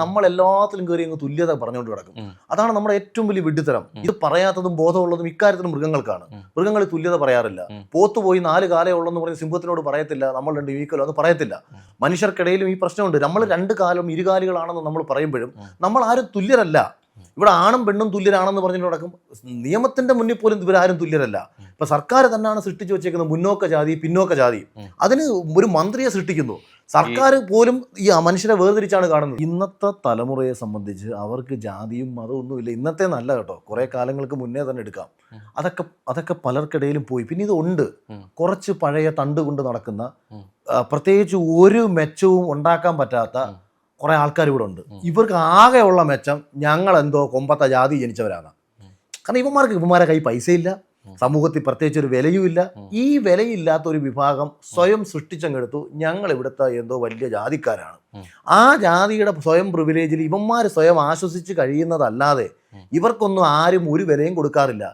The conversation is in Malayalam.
നമ്മൾ എല്ലാത്തിലും കയറി അങ്ങ് തുല്യത പറഞ്ഞുകൊണ്ട് കിടക്കും. അതാണ് നമ്മുടെ ഏറ്റവും വലിയ വിഡ്ഢിത്തരം. ഇത് പറയാത്തതും ബോധമുള്ളതും ഇക്കാര്യത്തിലും മൃഗങ്ങൾക്കാണ്. മൃഗങ്ങൾ തുല്യത പറയാറില്ല. പോത്തുപോയി പോത്ത് പോയി നാല് കാലേ ഉള്ളെന്ന് പറഞ്ഞ് സിംഹത്തിനോട് പറയത്തില്ല നമ്മൾ രണ്ട് ഈക്വലോ എന്ന് പറയത്തില്ല. മനുഷ്യർക്കിടയിലും ഈ പ്രശ്നമുണ്ട്. നമ്മൾ രണ്ട് കാലം ഇരുകാലികളാണെന്ന് നമ്മൾ പറയുമ്പോഴും നമ്മൾ ആരും തുല്യരല്ല. ഇവിടെ ആണും പെണ്ണും തുല്യരാണെന്ന് പറഞ്ഞിട്ട് നടക്കും. നിയമത്തിന്റെ മുന്നിൽ പോലും ഇവരാരും തുല്യരല്ല. ഇപ്പൊ സർക്കാർ തന്നെയാണ് സൃഷ്ടിച്ചു വെച്ചേക്കുന്നത് മുന്നോക്ക ജാതി പിന്നോക്ക ജാതി. അതിന് ഒരു മന്ത്രിയെ സൃഷ്ടിക്കുന്നു. സർക്കാർ പോലും ഈ മനുഷ്യരെ വേർതിരിച്ചാണ് കാണുന്നത്. ഇന്നത്തെ തലമുറയെ സംബന്ധിച്ച് അവർക്ക് ജാതിയും മതവും ഒന്നുമില്ല ഇന്നത്തെ നല്ല കേട്ടോ. കുറെ കാലങ്ങൾക്ക് മുന്നേ തന്നെ എടുക്കാം. അതൊക്കെ അതൊക്കെ പലർക്കിടയിലും പോയി. പിന്നെ ഇത് ഉണ്ട്. കുറച്ച് പഴയ തണ്ട് കൊണ്ട് നടക്കുന്ന. പ്രത്യേകിച്ച് ഒരു മെച്ചവും ഉണ്ടാക്കാൻ പറ്റാത്ത കുറേ ആൾക്കാർ ഇവിടെ ഉണ്ട്. ഇവർക്ക് ആകെയുള്ള മെച്ചം ഞങ്ങൾ എന്തോ കൊമ്പത്തെ ജാതി ജനിച്ചവരാണ്. കാരണം ഇവന്മാർക്ക് ഇവന്മാരെ കൈ പൈസയില്ല. സമൂഹത്തിൽ പ്രത്യേകിച്ച് ഒരു വിലയുമില്ല ഈ വിലയില്ലാത്ത ഒരു വിഭാഗം സ്വയം സൃഷ്ടിച്ചങ്ങെടുത്തു. ഞങ്ങൾ ഇവിടുത്തെ എന്തോ വലിയ ജാതിക്കാരാണ്. ആ. ജാതിയുടെ സ്വയം പ്രിവിലേജിൽ ഇവന്മാർ സ്വയം ആശ്വസിച്ച് കഴിയുന്നതല്ലാതെ ഇവർക്കൊന്നും ആരും ഒരു വിലയും കൊടുക്കാറില്ല.